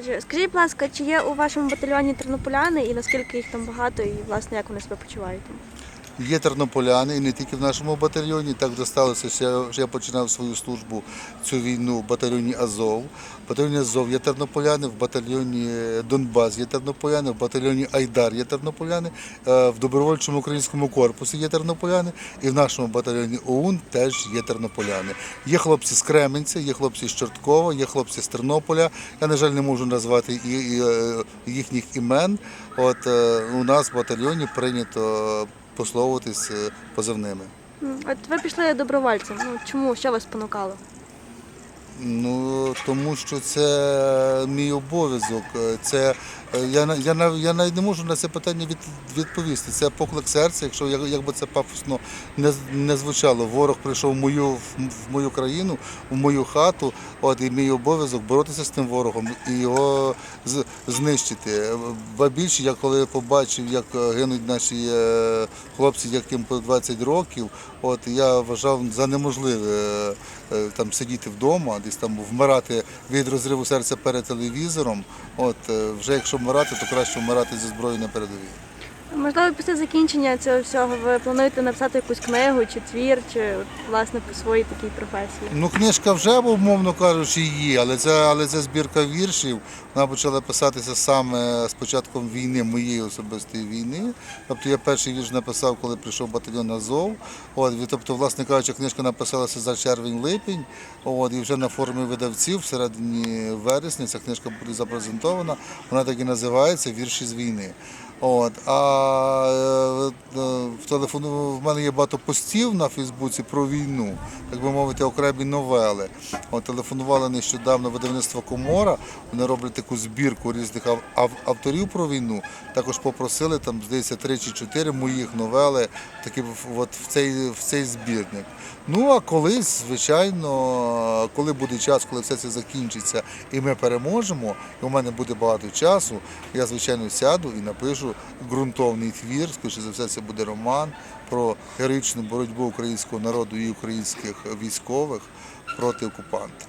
Отже, скажіть, будь ласка, чи є у вашому батальйоні тернополяни і наскільки їх там багато, і власне як вони себе почувають? Є тернополяни і не тільки в нашому батальйоні. Так вже сталося, що я, починав свою службу цю війну в батальйоні Азов. В батальйоні Азов є тернополяни, в батальйоні Донбас є тернополяни, в батальйоні Айдар є тернополяни, е, в добровольчому українському корпусі є тернополяни, і в нашому батальйоні ОУН теж є тернополяни. Є хлопці з Кременця, є хлопці з Чорткова, є хлопці з Тернополя. Я, на жаль, не можу назвати і, е, їхніх імен. От е, у нас в батальйоні прийнято пословуватись е, позивними. От ви пішли добровольцем. Ну чому? Що вас спонукало? Ну тому що це мій обов'язок. Е, Це е, я я я навіть не можу на це питання від, відповісти. Це поклик серця. Якщо як, як це пафосно не, не звучало. Ворог прийшов в мою в, мою країну, в мою хату. От і мій обов'язок боротися з тим ворогом і його з, знищити. Ба більше я коли побачив, як е, гинуть наші хлопці, яким по 20 років. От я вважав за неможливе там сидіти вдома, десь там вмирати від розриву серця перед телевізором. От е, вже якщо вмирати, то краще вмирати зі зброєю на передовій. Можливо, після закінчення цього всього ви плануєте написати якусь книгу чи твір, чи власне по своїй такій професії? Ну, книжка вже, умовно кажучи, є, але це, але це збірка віршів. Вона почала писатися саме з початком війни, моєї особистої війни. Тобто я перший вірш написав, коли прийшов батальйон Азов. От, тобто, власне кажучи, книжка написалася за червень-липень. От, і вже на форумі видавців всередині вересня ця книжка буде запрезентована. Вона так і називається Вірші з війни. От, а е, е, в телефону в мене є багато постів на Фейсбуці про війну, так би мовити, окремі новели. От телефонували нещодавно видавництво Комора. Вони роблять таку збірку різних ав- ав- авторів про війну. Також попросили там, здається, три чи чотири моїх новели такі от в цей в цей збірник. Ну а колись, звичайно, коли буде час, коли все це закінчиться і ми переможемо, і у мене буде багато часу, я звичайно сяду і напишу ґрунтовний твір. Скоріше за все, це буде роман про героїчну боротьбу українського народу і українських військових проти окупанта.